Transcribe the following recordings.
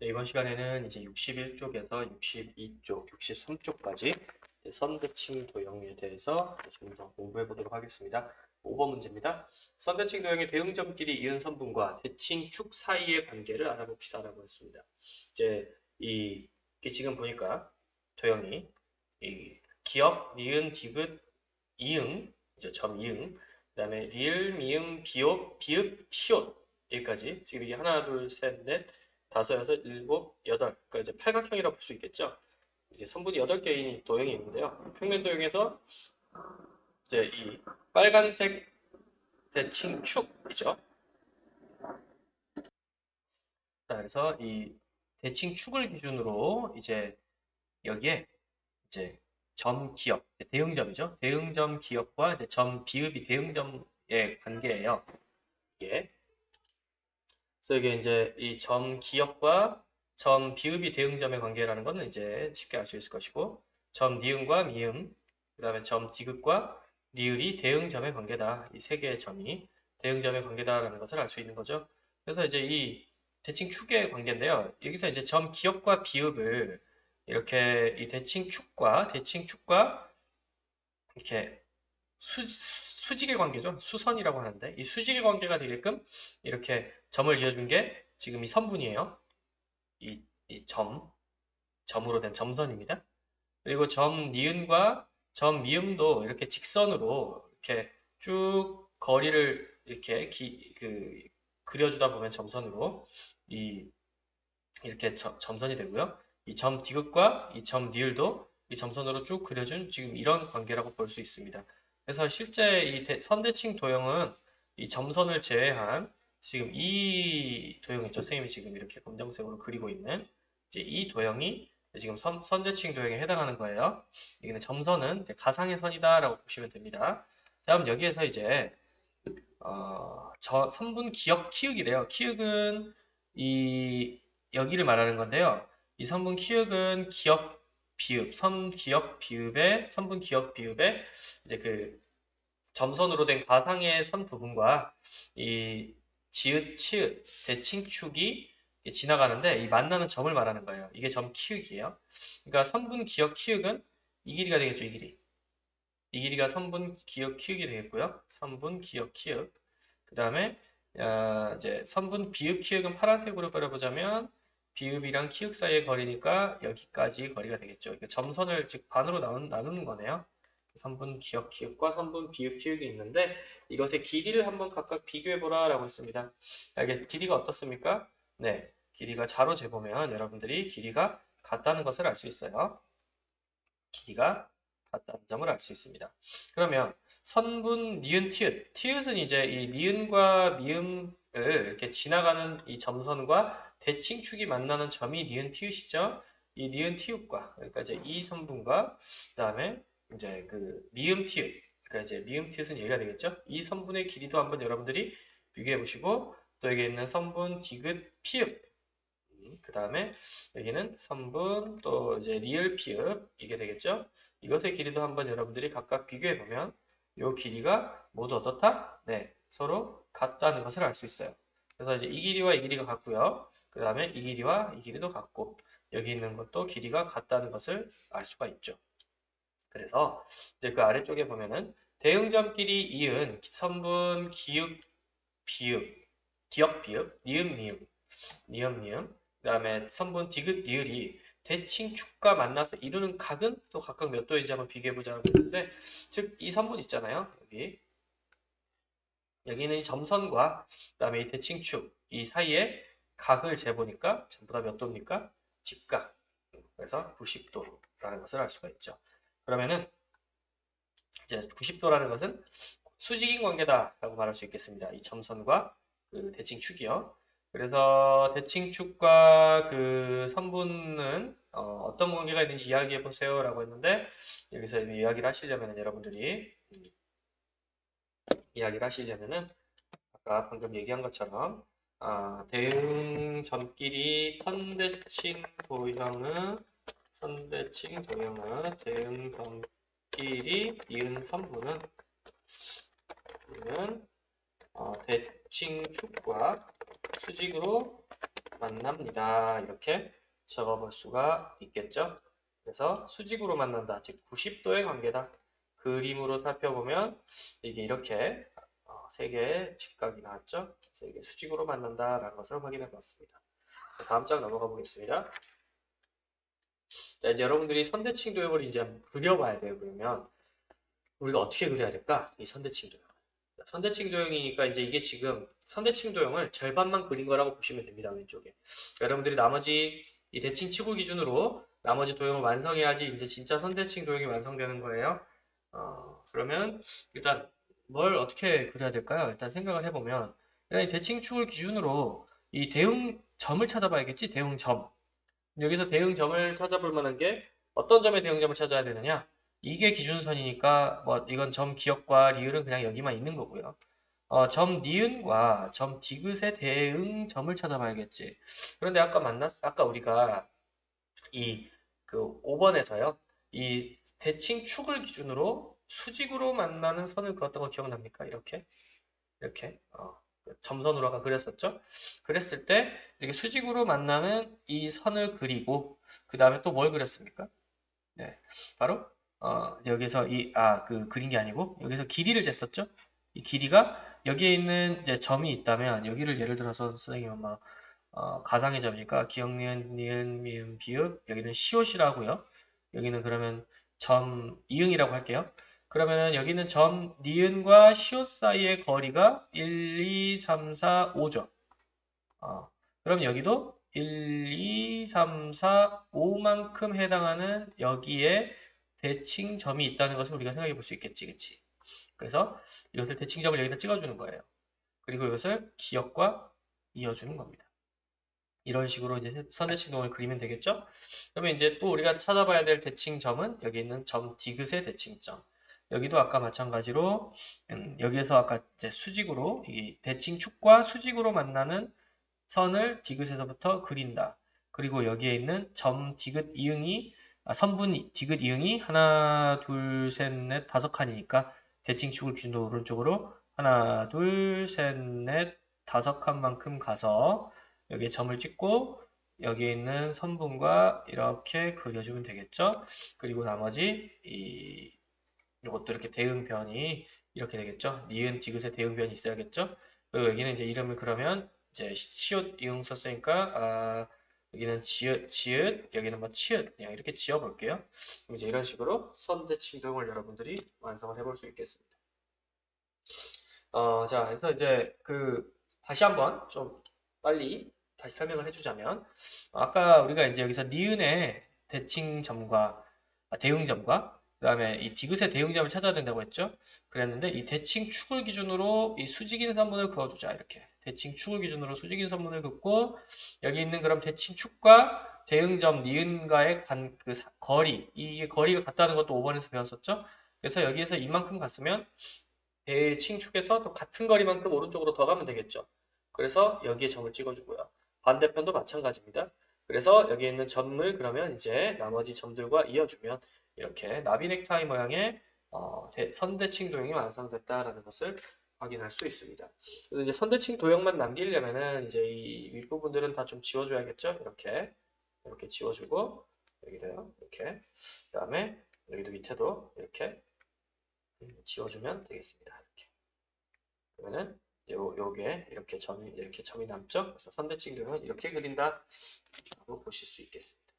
네, 이번 시간에는 이제 61쪽에서 62쪽, 63쪽까지 선대칭 도형에 대해서 좀 더 공부해 보도록 하겠습니다. 5번 문제입니다. 선대칭 도형의 대응점끼리 이은 선분과 대칭 축 사이의 관계를 알아봅시다 라고 했습니다. 이제 이 지금 보니까 도형이 이 기역, 니은, 디귿, 이응, 이제 점 이응, 그 다음에 리을, 미음, 비읍, 비읍, 시옷 여기까지 지금 이게 하나, 둘, 셋, 넷, 다섯, 여섯, 일곱, 여덟. 그러니까 이제 팔각형이라고 볼 수 있겠죠. 이게 선분이 여덟 개의 도형이 있는데요. 평면 도형에서 이제 이 빨간색 대칭 축이죠. 자, 그래서 이 대칭 축을 기준으로 이제 여기에 이제 점 기역, 대응점이죠. 대응점 기역과 이제 점 비읍이 대응점의 관계예요. 이게 그래서 이게 이제 이 점 기역과 점 비읍이 대응점의 관계라는 거는 이제 쉽게 알 수 있을 것이고 점 니은과 미음 그 다음에 점 디귿과 리을이 대응점의 관계다. 이 세 개의 점이 대응점의 관계다라는 것을 알 수 있는 거죠. 그래서 이제 이 대칭 축의 관계인데요. 여기서 이제 점 기역과 비읍을 이렇게 이 대칭 축과 대칭 축과 이렇게 수, 수직의 관계죠. 수선이라고 하는데 이 수직의 관계가 되게끔 이렇게 점을 이어준 게 지금 이 선분이에요. 이, 이 점, 점으로 된 점선입니다. 그리고 점 니은과 점 미음도 이렇게 직선으로 이렇게 쭉 거리를 이렇게 기, 그, 그려주다 보면 점선으로 이 이렇게 점, 점선이 되고요. 이 점 디귿과 이 점 니을도 이 점선으로 쭉 그려준 지금 이런 관계라고 볼 수 있습니다. 그래서 실제 이 대- 선대칭 도형은 이 점선을 제외한 지금 이 도형 있죠. 선생님이 지금 이렇게 검정색으로 그리고 있는 이제 이 도형이 지금 선, 선대칭 도형에 해당하는 거예요. 여기는 점선은 가상의 선이다라고 보시면 됩니다. 다음 여기에서 이제 어, 저 선분 기역 키읔이래요. 키읔은 이 여기를 말하는 건데요. 이 선분 키읔은 기역 비읍, 선 기역 비읍의 선분 기역 비읍의 이제 그 점선으로 된 가상의 선 부분과 이 지읒, 치읒, 대칭축이 지나가는데 이 만나는 점을 말하는 거예요. 이게 점 키읔이에요. 그러니까 선분 기역 키읔은 이 길이가 되겠죠, 이 길이. 이 길이가 선분 기역 키읔이 되겠고요. 선분 기역 키읔. 그 다음에 어, 이제 선분 비읍 키읔은 파란색으로 그려보자면 비읍이랑 키읔 사이의 거리니까 여기까지 거리가 되겠죠. 점선을 즉 반으로 나누, 나누는 거네요. 선분 기역 키읔과 선분 비읍 키읔이 있는데 이것의 길이를 한번 각각 비교해 보라 라고 했습니다. 자, 이게 길이가 어떻습니까? 네, 길이가 자로 재보면 여러분들이 길이가 같다는 것을 알 수 있어요. 길이가 같다는 점을 알 수 있습니다. 그러면 선분 니은 티읕, 티읕은 이제 이 니은과 미음을 이렇게 지나가는 이 점선과 대칭축이 만나는 점이 니은 티읕이죠. 이 니은 티읕과 그러니까 이제 이 선분과 그다음에 이제 그 미음 티읕, 그러니까 이제 미음 티읕은 여기가 되겠죠. 이 선분의 길이도 한번 여러분들이 비교해 보시고 또 여기 있는 선분 디귿 피읍 그 다음에 여기는 선분 또 이제 리을 피읍 이게 되겠죠. 이것의 길이도 한번 여러분들이 각각 비교해 보면 이 길이가 모두 어떻다? 네, 서로 같다는 것을 알 수 있어요. 그래서 이제 이 길이와 이 길이가 같고요. 그 다음에 이 길이와 이 길이도 같고 여기 있는 것도 길이가 같다는 것을 알 수가 있죠. 그래서 이제 그 아래쪽에 보면은 대응점끼리 이은 선분 기읍 비읍 기역 비읍 니은 미음 니은 미음 그 다음에 선분 디귿 리을이. 대칭 축과 만나서 이루는 각은 또 각각 몇 도인지 한번 비교해 보자고 했는데 즉 이 선분 있잖아요 여기. 여기는 점선과 그 다음에 이 대칭 축 이 사이에 각을 재보니까 전부 다 몇 도입니까? 직각. 그래서 90도라는 것을 알 수가 있죠 그러면은 이제 90도라는 것은 수직인 관계다라고 말할 수 있겠습니다. 이 점선과 그 대칭 축이요. 그래서 대칭축과 그 선분은 어, 떤 관계가 있는지 이야기해 보세요 라고 했는데 여기서 이야기를 하시려면 여러분들이 음, 이야기를 하시려면은 아까 방금 얘기한 것처럼 아, 대응 점끼리 선대칭 도형의 선대칭 도형의 대응 점끼리 이은 선분은 이는 어, 대칭축과 수직으로 만납니다. 이렇게 적어볼 수가 있겠죠. 그래서 수직으로 만난다. 즉 90도의 관계다. 그림으로 살펴보면 이게 이렇게 어, 세 개의 직각이 나왔죠. 그래서 이게 수직으로 만난다라는 것을 확인해 봤습니다. 다음 장 넘어가 보겠습니다. 자, 이제 여러분들이 선대칭 도형을 이제 그려봐야 돼요. 그러면 우리가 어떻게 그려야 될까? 이 선대칭 도형. 자, 선대칭 도형이니까 이제 이게 지금 선대칭 도형을 절반만 그린 거라고 보시면 됩니다. 왼쪽에. 여러분들이 나머지 이 대칭 치고 기준으로 나머지 도형을 완성해야지 이제 진짜 선대칭 도형이 완성되는 거예요. 어, 그러면 일단 뭘 어떻게 그려야 될까요? 일단 생각을 해보면 대칭축을 기준으로 이 대응점을 찾아봐야겠지? 대응점. 여기서 대응점을 찾아볼 만한 게 어떤 점의 대응점을 찾아야 되느냐? 이게 기준선이니까 뭐 이건 점 기역과 리을은 그냥 여기만 있는 거고요. 어, 점 니은과 점 디귿의 대응점을 찾아봐야겠지. 그런데 아까 만났, 아까 우리가 이 그 5번에서요. 이 대칭 축을 기준으로 수직으로 만나는 선을 그었던 거 기억납니까? 이렇게 이렇게 어, 점선으로 아까 그렸었죠? 그랬을 때 이렇게 수직으로 만나는 이 선을 그리고 그 다음에 또 뭘 그렸습니까? 네, 바로 어, 여기서 이 아 그 그린 게 아니고 여기서 길이를 쟀었죠? 이 길이가 여기에 있는 이제 점이 있다면 여기를 예를 들어서 선생님은 막 어, 가상의 점이니까 기억, 니은, 니은, 미음, 비읍 여기는 시옷이라고요. 여기는 그러면 점 이응이라고 할게요. 그러면 여기는 점 니은과 시옷 사이의 거리가 1, 2, 3, 4, 5죠. 어, 그럼 여기도 1, 2, 3, 4, 5만큼 해당하는 여기에 대칭점이 있다는 것을 우리가 생각해 볼 수 있겠지, 그치? 그래서 이것을 대칭점을 여기다 찍어주는 거예요. 그리고 이것을 기역과 이어주는 겁니다. 이런 식으로 이제 선대칭동을 그리면 되겠죠? 그러면 이제 또 우리가 찾아봐야 될 대칭점은 여기 있는 점 디귿의 대칭점. 여기도 아까 마찬가지로 음, 여기에서 아까 수직으로 이 대칭축과 수직으로 만나는 선을 디귿에서부터 그린다. 그리고 여기에 있는 점 디귿 이응이 아, 선분 디귿 이응이 하나 둘 셋 넷 다섯 칸이니까 대칭축을 기준으로 오른쪽으로 하나 둘 셋 넷 다섯 칸만큼 가서 여기에 점을 찍고 여기에 있는 선분과 이렇게 그려주면 되겠죠. 그리고 나머지 이 이것도 이렇게 대응변이 이렇게 되겠죠. 니은 디귿의 대응변이 있어야겠죠. 그리고 여기는 이제 이름을 그러면 이제 시옷 이응 썼으니까 아, 여기는 지읒, 지읒, 여기는 뭐 치읒 그냥 이렇게 지어 볼게요. 이제 이런 식으로 선대칭동을 여러분들이 완성을 해볼 수 있겠습니다. 어, 자, 그래서 이제 그 다시 한번 좀 빨리 다시 설명을 해주자면 아까 우리가 이제 여기서 니은의 대칭점과 아, 대응점과 그 다음에 이 디귿의 대응점을 찾아야 된다고 했죠. 그랬는데 이 대칭 축을 기준으로 이 수직인 선분을 그어주자 이렇게 대칭 축을 기준으로 수직인 선분을 긋고 여기 있는 그럼 대칭 축과 대응점 니은과의 관, 그 사, 거리 이게 거리가 같다는 것도 5번에서 배웠었죠. 그래서 여기에서 이만큼 갔으면 대칭 축에서 또 같은 거리만큼 오른쪽으로 더 가면 되겠죠. 그래서 여기에 점을 찍어주고요. 반대편도 마찬가지입니다. 그래서 여기 있는 점을 그러면 이제 나머지 점들과 이어주면 이렇게 나비 넥타이 모양의 어, 선대칭 도형이 완성됐다라는 것을 확인할 수 있습니다. 그래서 이제 선대칭 도형만 남기려면은 이제 이 윗부분들은 다 좀 지워줘야겠죠? 이렇게 이렇게 지워주고 여기도요 이렇게 그 다음에 여기도 밑에도 이렇게 지워주면 되겠습니다. 이렇게 그러면은 요, 요게 이렇게 점이 이렇게 점이 남죠. 그래서 선대칭 도형은 이렇게 그린다 라고 보실 수 있겠습니다.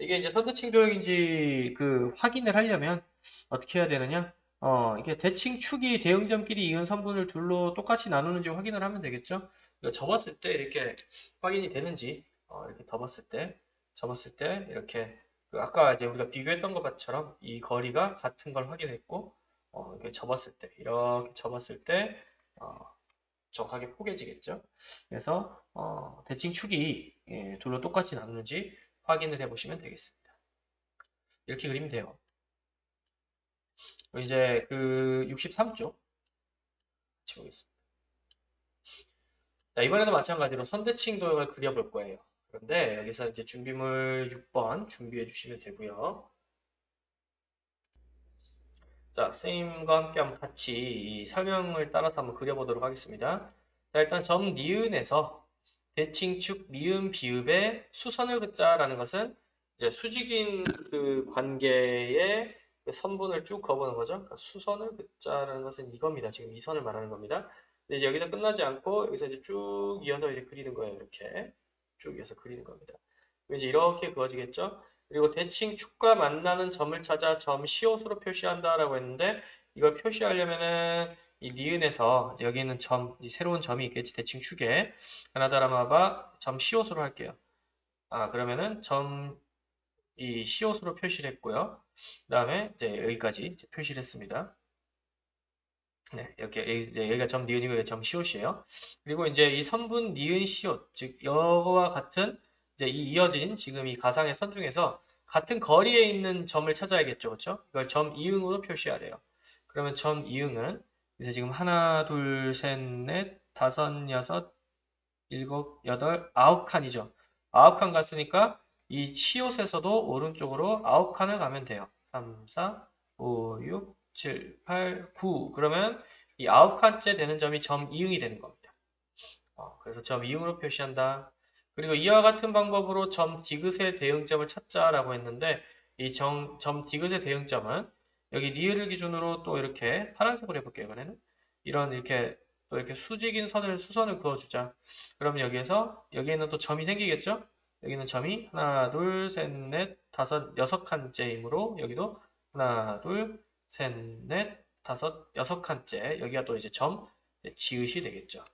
이게 이제 선대칭 도형인지 그 확인을 하려면 어떻게 해야 되느냐? 어, 이게 대칭 축이 대응점끼리 이은 선분을 둘로 똑같이 나누는지 확인을 하면 되겠죠? 이거 접었을 때 이렇게 확인이 되는지 어, 이렇게 접었을 때 접었을 때 이렇게 그 아까 이제 우리가 비교했던 것처럼 이 거리가 같은 걸 확인했고 어, 이렇게 접었을 때 이렇게 접었을 때 어, 정확하게 포개지겠죠. 그래서 어, 대칭 축이 예, 둘로 똑같이 나누는지 확인을 해보시면 되겠습니다. 이렇게 그리면 돼요. 이제 그 63쪽 같이 보겠습니다. 자, 이번에도 마찬가지로 선대칭 도형을 그려볼 거예요. 그런데 여기서 이제 준비물 6번 준비해 주시면 되고요. 자, 선생님과 함께 한번 같이 이 설명을 따라서 한번 그려보도록 하겠습니다. 자, 일단 점 니은에서 대칭축 미음 비읍의 수선을 긋자라는 것은 이제 수직인 그 관계의 그 선분을 쭉 그어보는 거죠. 그러니까 수선을 긋자라는 것은 이겁니다. 지금 이 선을 말하는 겁니다. 근데 이제 여기서 끝나지 않고 여기서 이제 쭉 이어서 이제 그리는 거예요. 이렇게 쭉 이어서 그리는 겁니다. 이제 이렇게 그어지겠죠. 그리고 대칭 축과 만나는 점을 찾아 점 시옷으로 표시한다라고 했는데 이걸 표시하려면은 이 니은에서 여기 있는 점, 이 새로운 점이 있겠지 대칭 축에 하나다라마바 점 시옷으로 할게요. 아 그러면은 점 이 시옷으로 표시를 했고요. 그 다음에 이제 여기까지 이제 표시를 했습니다. 네, 이렇게 여기, 이제 여기 가 점 니은이고 여기가 점 시옷이에요. 그리고 이제 이 선분 니은 시옷, 즉 여와 같은 이제 이 이어진 지금 이 가상의 선 중에서 같은 거리에 있는 점을 찾아야겠죠, 그렇죠? 이걸 점 이응으로 표시하래요. 그러면 점 이응은 그래서 지금 하나, 둘, 셋, 넷, 다섯, 여섯, 일곱, 여덟, 아홉 칸이죠. 아홉 칸 갔으니까 이 시옷에서도 오른쪽으로 아홉 칸을 가면 돼요. 3, 4, 5, 6, 7, 8, 9. 그러면 이 아홉 칸째 되는 점이 점 이응이 되는 겁니다. 어, 그래서 점 이응으로 표시한다. 그리고 이와 같은 방법으로 점 디귿의 대응점을 찾자라고 했는데 이 점, 점 디귿의 대응점은 여기 리을을 기준으로 또 이렇게 파란색으로 해볼게요. 이번에는 이런 이렇게 또 이렇게 수직인 선을 수선을 그어주자. 그러면 여기에서 여기에는 또 점이 생기겠죠? 여기는 점이 하나, 둘, 셋, 넷, 다섯, 여섯 칸째이므로 여기도 하나, 둘, 셋, 넷, 다섯, 여섯 칸째 여기가 또 이제 점 지읒이 되겠죠.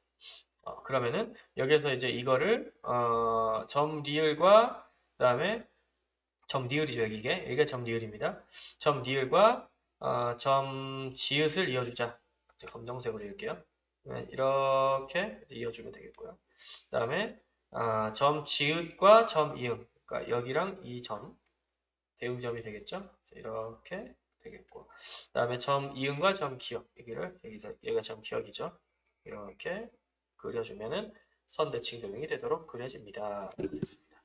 어, 그러면은 여기에서 이제 이거를 어, 점 리을과 그 다음에 점 리을이죠 여기게 여기가 점 리을입니다. 점 리을과 어, 점 지읒을 이어주자. 검정색으로 읽을게요. 그러면 이렇게 이어주면 되겠고요. 그 다음에 아, 점 지읒과 점 이응. 그러니까 여기랑 이 점 대응점이 되겠죠. 이렇게 되겠고. 그 다음에 점 이응과 점 기억. 여기를 여기서 여기가 점 기억이죠. 이렇게 그려주면은 선대칭 도형이 되도록 그려집니다. 됐습니다.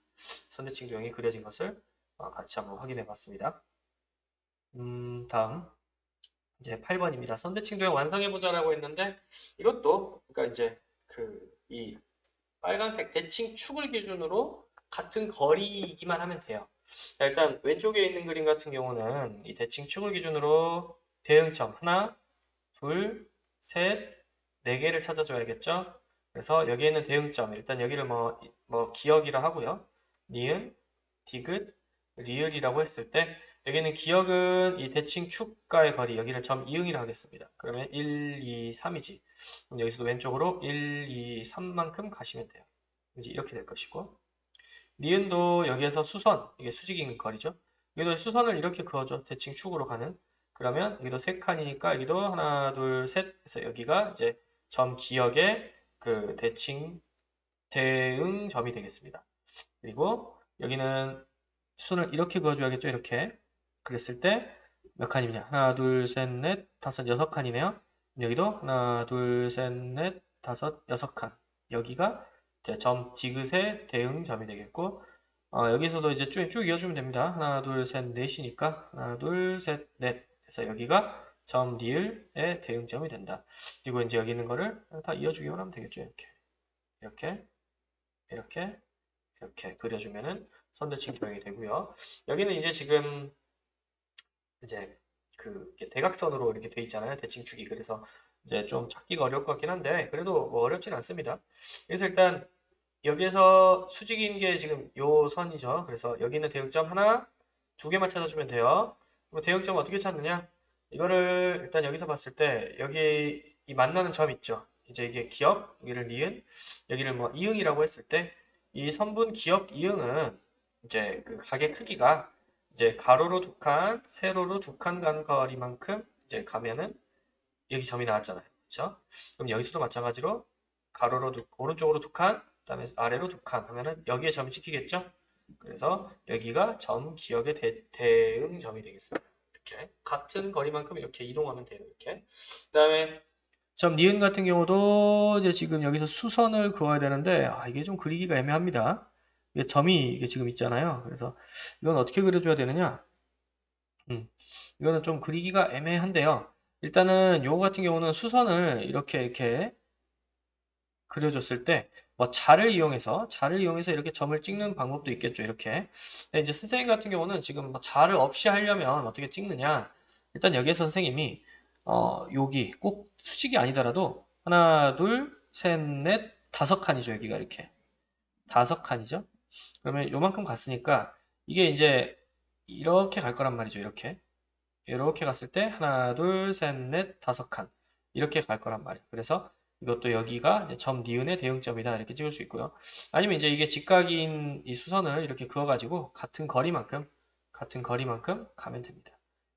선대칭 도형이 그려진 것을 어, 같이 한번 확인해 봤습니다. 음, 다음 이제 8번입니다. 선대칭 도형 완성해 보자라고 했는데 이것도 그러니까 이제 그 이 빨간색 대칭 축을 기준으로 같은 거리이기만 하면 돼요. 자, 일단 왼쪽에 있는 그림 같은 경우는 이 대칭 축을 기준으로 대응점 하나, 둘, 셋, 네 개를 찾아줘야겠죠. 그래서 여기에 있는 대응점 일단 여기를 뭐, 뭐 기억이라 하고요. 니은, 디귿, 리을이라고 했을 때 여기는 기억은 이 대칭 축과의 거리 여기를 점 이응이라 하겠습니다. 그러면 1, 2, 3이지. 그럼 여기서도 왼쪽으로 1, 2, 3만큼 가시면 돼요. 이제 이렇게 될 것이고 니은도 여기에서 수선 이게 수직인 거리죠. 여기도 수선을 이렇게 그어줘 대칭 축으로 가는 그러면 여기도 세 칸이니까 여기도 하나 둘 셋 해서 여기가 이제 점 기억의 그 대칭 대응 점이 되겠습니다. 그리고 여기는 수선을 이렇게 그어줘야겠죠 이렇게 그랬을 때 몇 칸이냐? 하나, 둘, 셋, 넷, 다섯, 여섯 칸이네요. 여기도 하나, 둘, 셋, 넷, 다섯, 여섯 칸. 여기가 이제 점 디귿의 대응점이 되겠고 어, 여기서도 이제 쭉, 쭉 이어주면 됩니다. 하나, 둘, 셋, 넷이니까 하나, 둘, 셋, 넷. 그래서 여기가 점 리을의 대응점이 된다. 그리고 이제 여기 있는 거를 다 이어주기만 하면 되겠죠. 이렇게 이렇게 이렇게 이렇게 그려주면은 선대칭 도형이 되고요. 여기는 이제 지금 이제 그 대각선으로 이렇게 돼 있잖아요. 대칭축이. 그래서 이제 좀 찾기가 어려울 것 같긴 한데 그래도 뭐 어렵진 않습니다. 그래서 일단 여기에서 수직인 게 지금 요 선이죠. 그래서 여기 있는 대응점 하나, 두 개만 찾아주면 돼요. 대응점 어떻게 찾느냐? 이거를 일단 여기서 봤을 때 여기 이 만나는 점 있죠. 이제 이게 기억, 여기를 니은, 여기를 뭐 이응이라고 했을 때 이 선분 기억 이응은 이제 그 가게 크기가 이제 가로로 두 칸, 세로로 두 칸 가는 거리만큼 이제 가면은 여기 점이 나왔잖아요. 그렇죠? 그럼 여기서도 마찬가지로 가로로 두, 오른쪽으로 두 칸, 그다음에 아래로 두 칸 하면은 여기에 점이 찍히겠죠? 그래서 여기가 점 기억의 대, 대응 점이 되겠습니다. 이렇게 같은 거리만큼 이렇게 이동하면 돼요. 이렇게. 그다음에 점 니은 같은 경우도 이제 지금 여기서 수선을 그어야 되는데 아, 이게 좀 그리기가 애매합니다. 이게 점이 이게 지금 있잖아요. 그래서 이건 어떻게 그려줘야 되느냐? 음, 이거는 좀 그리기가 애매한데요. 일단은 요거 같은 경우는 수선을 이렇게 이렇게 그려줬을 때 뭐 자를 이용해서 자를 이용해서 이렇게 점을 찍는 방법도 있겠죠. 이렇게. 근데 이제 선생님 같은 경우는 지금 뭐 자를 없이 하려면 어떻게 찍느냐? 일단 여기에서 선생님이 어 여기 꼭 수직이 아니더라도 하나, 둘, 셋, 넷, 다섯 칸이죠. 여기가 이렇게 다섯 칸이죠. 그러면 요만큼 갔으니까 이게 이제 이렇게 갈 거란 말이죠. 이렇게 이렇게 갔을 때 하나, 둘, 셋, 넷, 다섯 칸 이렇게 갈 거란 말이에요. 그래서 이것도 여기가 점 니은의 대응점이다 이렇게 찍을 수 있고요. 아니면 이제 이게 직각인 이 수선을 이렇게 그어가지고 같은 거리만큼 같은 거리만큼 가면 됩니다.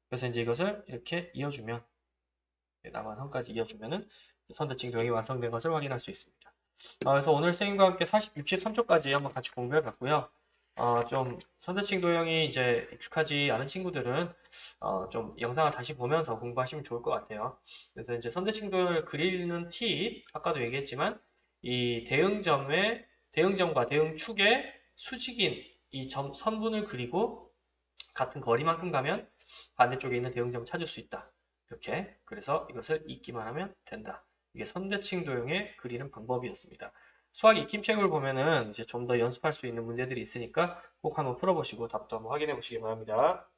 그래서 이제 이것을 이렇게 이어주면 남한 선까지 이어주면은 선대칭 도형이 완성된 것을 확인할 수 있습니다. 어, 그래서 오늘 선생님과 함께 40, 63초까지 한번 같이 공부해 봤고요. 어, 좀 선대칭 도형이 이제 익숙하지 않은 친구들은 어, 좀 영상을 다시 보면서 공부하시면 좋을 것 같아요. 그래서 이제 선대칭 도형을 그리는 팁, 아까도 얘기했지만 이 대응점의 대응점과 대응축의 수직인 이 점, 선분을 그리고 같은 거리만큼 가면 반대쪽에 있는 대응점을 찾을 수 있다. 이렇게 그래서 이것을 잊기만 하면 된다. 이게 선대칭 도형의 그리는 방법이었습니다. 수학 익힘책을 보면은 이제 좀 더 연습할 수 있는 문제들이 있으니까 꼭 한번 풀어보시고 답도 한번 확인해 보시기 바랍니다.